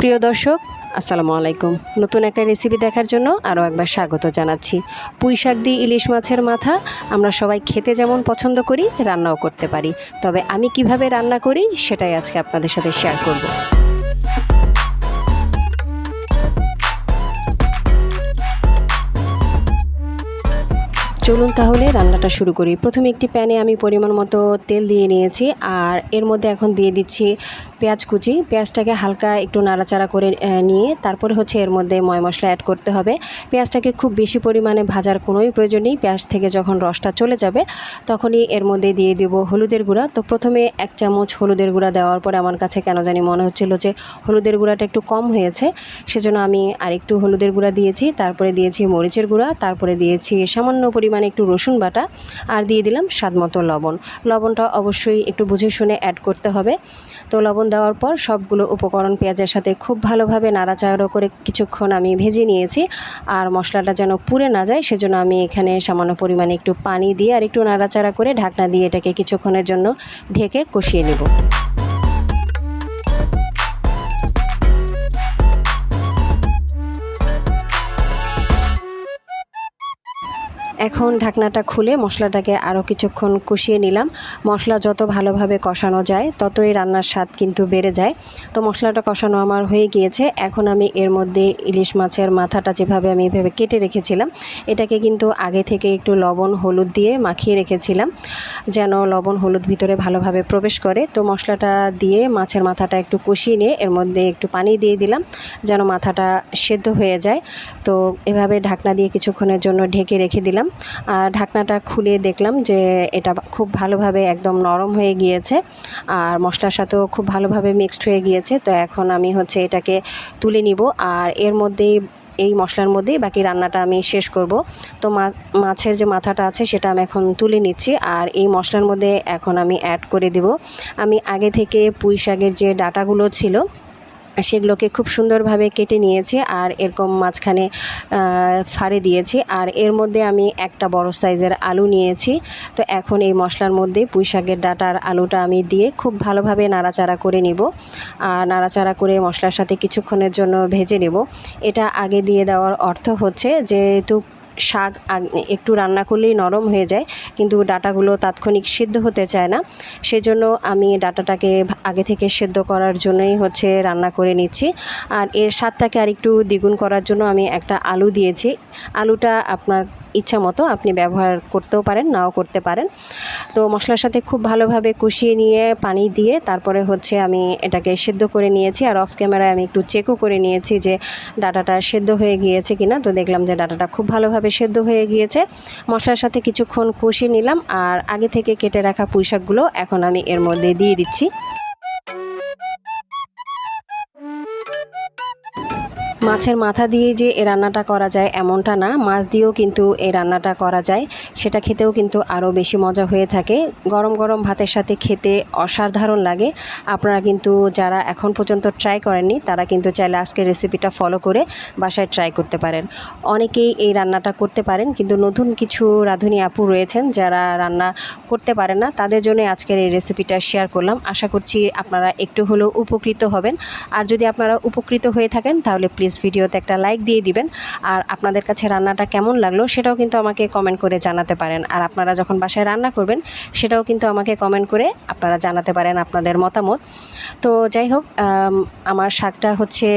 প্রিয় দর্শক, আসসালামু আলাইকুম। নতুন একটা রেসিপি দেখার জন্য আরও একবার স্বাগত জানাচ্ছি। পুঁই শাক দিয়ে ইলিশ মাছের মাথা, আমরা সবাই খেতে যেমন পছন্দ করি, রান্নাও করতে পারি। তবে আমি কীভাবে রান্না করি, সেটাই আজকে আপনাদের সাথে শেয়ার করব। চলুন তাহলে রান্নাটা শুরু করি। প্রথমে একটি প্যানে আমি পরিমাণ মতো তেল দিয়ে নিয়েছি, আর এর মধ্যে এখন দিয়ে দিচ্ছি পেঁয়াজ কুচি। পেঁয়াজটাকে হালকা একটু নাড়াচাড়া করে নিয়ে তারপরে হচ্ছে এর মধ্যে ময় মশলা অ্যাড করতে হবে। পেঁয়াজটাকে খুব বেশি পরিমাণে ভাজার কোনোই প্রয়োজন নেই। পেঁয়াজ থেকে যখন রসটা চলে যাবে, তখনই এর মধ্যে দিয়ে দেব হলুদের গুঁড়া। তো প্রথমে এক চামচ হলুদের গুঁড়া দেওয়ার পরে আমার কাছে কেন জানি মনে হচ্ছিল যে হলুদের গুঁড়াটা একটু কম হয়েছে, সেজন্য আমি আরেকটু হলুদের গুঁড়া দিয়েছি। তারপরে দিয়েছি মরিচের গুঁড়া, তারপরে দিয়েছি সামান্য পরিমাণে একটু রসুন বাটা, আর দিয়ে দিলাম স্বাদ মতো লবণ। লবণটা অবশ্যই একটু বুঝে শুনে অ্যাড করতে হবে। তো লবণ দেওয়ার পর সবগুলো উপকরণ পেঁয়াজের সাথে খুব ভালোভাবে নাড়াচাড়া করে কিছুক্ষণ আমি ভেজে নিয়েছি। আর মশলাটা যেন পুড়ে না যায়, সেজন্য আমি এখানে সামান্য পরিমাণে একটু পানি দিয়ে আর একটু নাড়াচাড়া করে ঢাকনা দিয়ে এটাকে কিছুক্ষণের জন্য ঢেকে কষিয়ে নেব। এখন ঢাকনাটা খুলে মশলাটাকে আরও কিছুক্ষণ কষিয়ে নিলাম। মশলা যত ভালোভাবে কষানো যায়, ততই রান্নার স্বাদ কিন্তু বেড়ে যায়। তো মশলাটা কষানো আমার হয়ে গিয়েছে। এখন আমি এর মধ্যে ইলিশ মাছের মাথাটা যেভাবে আমি এভাবে কেটে রেখেছিলাম, এটাকে কিন্তু আগে থেকে একটু লবণ, হলুদ দিয়ে মাখিয়ে রেখেছিলাম, যেন লবণ, হলুদ ভিতরে ভালোভাবে প্রবেশ করে। তো মশলাটা দিয়ে মাছের মাথাটা একটু কষিয়ে নিয়ে এর মধ্যে একটু পানি দিয়ে দিলাম, যেন মাথাটা সেদ্ধ হয়ে যায়। তো এভাবে ঢাকনা দিয়ে কিছুক্ষণের জন্য ঢেকে রেখে দিলাম। আর ঢাকনাটা খুলে দেখলাম যে এটা খুব ভালোভাবে একদম নরম হয়ে গিয়েছে আর মশলার সাথেও খুব ভালোভাবে মিক্সড হয়ে গিয়েছে। তো এখন আমি হচ্ছে এটাকে তুলে নিব আর এর মধ্যেই, এই মশলার মধ্যেই বাকি রান্নাটা আমি শেষ করব। তো মাছের যে মাথাটা আছে সেটা আমি এখন তুলে নিচ্ছি আর এই মশলার মধ্যে এখন আমি অ্যাড করে দেব। আমি আগে থেকে পুঁই শাকের যে ডাটাগুলো ছিল সেগুলোকে খুব সুন্দরভাবে কেটে নিয়েছি আর এরকম মাঝখানে ফাড়ে দিয়েছি। আর এর মধ্যে আমি একটা বড় সাইজের আলু নিয়েছি। তো এখন এই মশলার মধ্যে পুঁই শাকের ডাটার আলুটা আমি দিয়ে খুব ভালোভাবে নাড়াচাড়া করে নিব। আর নাড়াচাড়া করে মশলার সাথে কিছুক্ষণের জন্য ভেজে নেব। এটা আগে দিয়ে দেওয়ার অর্থ হচ্ছে যেহেতু শাক একটু রান্না করলেই নরম হয়ে যায়, কিন্তু ডাটাগুলো তাৎক্ষণিক সিদ্ধ হতে চায় না। সেজন্য আমি ডাটাটাকে আগে থেকে সেদ্ধ করার জন্যই হচ্ছে রান্না করে নিচ্ছি। আর এর স্বাদটাকে আর একটু দ্বিগুণ করার জন্য আমি একটা আলু দিয়েছি। আলুটা আপনার ইচ্ছা মতো আপনি ব্যবহার করতেও পারেন, নাও করতে পারেন। তো মশলার সাথে খুব ভালোভাবে কষিয়ে নিয়ে পানি দিয়ে তারপরে হচ্ছে আমি এটাকে সেদ্ধ করে নিয়েছি। আর অফ ক্যামেরায় আমি একটু চেকও করে নিয়েছি যে ডাটাটা সেদ্ধ হয়ে গিয়েছে কিনা। তো দেখলাম যে ডাটাটা খুব ভালোভাবে সেদ্ধ হয়ে গিয়েছে। মশলার সাথে কিছুক্ষণ কষিয়ে নিলাম। আর আগে থেকে কেটে রাখা পুঁইশাকগুলো এখন আমি এর মধ্যে দিয়ে দিচ্ছি। মাছের মাথা দিয়ে যে এ রান্নাটা করা যায় এমনটা না। মাছ দিয়েও কিন্তু এই রান্নাটা করা যায়। সেটা খেতেও কিন্তু আরও বেশি মজা হয়ে থাকে। গরম গরম ভাতের সাথে খেতে অসাধারণ লাগে। আপনারা কিন্তু যারা এখন পর্যন্ত ট্রাই করেননি, তারা কিন্তু চাইলে আজকের রেসিপিটা ফলো করে বাসায় ট্রাই করতে পারেন। অনেকেই এই রান্নাটা করতে পারেন, কিন্তু নতুন কিছু রাঁধুনি আপু রয়েছেন যারা রান্না করতে পারেন না, তাদের জন্য আজকের এই রেসিপিটা শেয়ার করলাম। আশা করছি আপনারা একটু হলেও উপকৃত হবেন। আর যদি আপনারা উপকৃত হয়ে থাকেন, তাহলে প্লিজ ভিডিওতে একটা লাইক দিয়ে দিবেন। আর আপনাদের কাছে রান্নাটা কেমন লাগল সেটাও কিন্তু আমাকে কমেন্ট করে জানাতে পারেন। আর আপনারা যখন বাসায় রান্না করবেন, সেটাও কিন্তু আমাকে কমেন্ট করে আপনারা জানাতে পারেন আপনাদের মতামত। তো যাই হোক আমার শাকটা হচ্ছে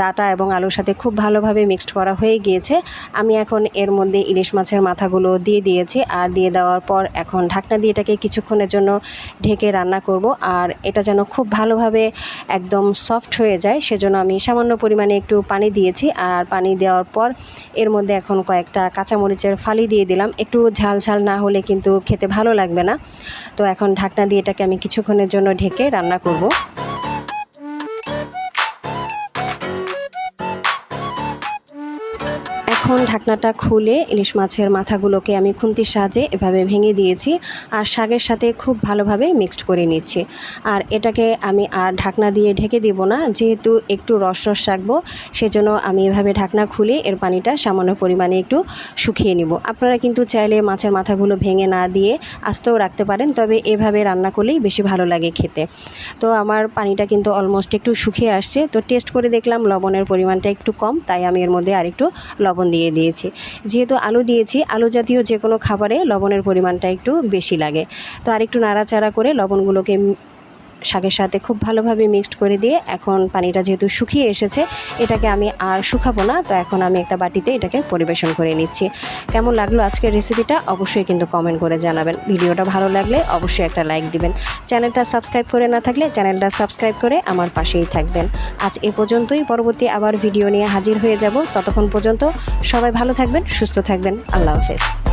ডাটা এবং আলুর সাথে খুব ভালোভাবে মিক্সড করা হয়ে গিয়েছে। আমি এখন এর মধ্যে ইলিশ মাছের মাথাগুলো দিয়ে দিয়েছি আর দিয়ে দেওয়ার পর এখন ঢাকনা দিয়ে এটাকে কিছুক্ষণের জন্য ঢেকে রান্না করব। আর এটা যেন খুব ভালোভাবে একদম সফট হয়ে যায়, সেজন্য আমি সামান্য পরিমাণে একটু পানি দিয়েছি। আর পানি দেওয়ার পর এর মধ্যে এখন কয়েকটা কাঁচামরিচের ফালি দিয়ে দিলাম। একটু ঝাল ঝাল না হলে কিন্তু খেতে ভালো লাগবে না। তো এখন ঢাকনা দিয়ে এটাকে আমি কিছুক্ষণের জন্য ঢেকে রান্না করব। এখন ঢাকনাটা খুলে ইলিশ মাছের মাথাগুলোকে আমি খুন্তির সাহায্যে এভাবে ভেঙে দিয়েছি আর শাকের সাথে খুব ভালোভাবে মিক্সড করে নিচ্ছি। আর এটাকে আমি আর ঢাকনা দিয়ে ঢেকে দিব না, যেহেতু একটু রস রস রাখব, সেজন্য আমি এভাবে ঢাকনা খুলে এর পানিটা সামান্য পরিমাণে একটু শুকিয়ে নিব। আপনারা কিন্তু চাইলে মাছের মাথাগুলো ভেঙে না দিয়ে আস্তেও রাখতে পারেন, তবে এভাবে রান্না করলেই বেশি ভালো লাগে খেতে। তো আমার পানিটা কিন্তু অলমোস্ট একটু শুকিয়ে আসছে। তো টেস্ট করে দেখলাম লবণের পরিমাণটা একটু কম, তাই আমি এর মধ্যে আরেকটু লবণ দিয়ে দিয়েছি। যেহেতু আলু দিয়েছি, আলু জাতীয় যে কোনো খাবারে লবণের পরিমাণটা একটু বেশি লাগে। তো আর একটু নাড়াচাড়া করে লবণগুলোকে শাকের সাথে খুব ভালোভাবে মিক্সড করে দিয়ে এখন পানিটা যেহেতু শুকিয়ে এসেছে, এটাকে আমি আর শুকাবো না। তো এখন আমি একটা বাটিতে এটাকে পরিবেশন করে নিচ্ছি। কেমন লাগল আজকের রেসিপিটা অবশ্যই কিন্তু কমেন্ট করে জানাবেন। ভিডিওটা ভালো লাগলে অবশ্যই একটা লাইক দিবেন। চ্যানেলটা সাবস্ক্রাইব করে না থাকলে চ্যানেলটা সাবস্ক্রাইব করে আমার পাশেই থাকবেন। আজ এ পর্যন্তই। পরবর্তী আবার ভিডিও নিয়ে হাজির হয়ে যাব। ততক্ষণ পর্যন্ত সবাই ভালো থাকবেন, সুস্থ থাকবেন। আল্লাহ হাফেজ।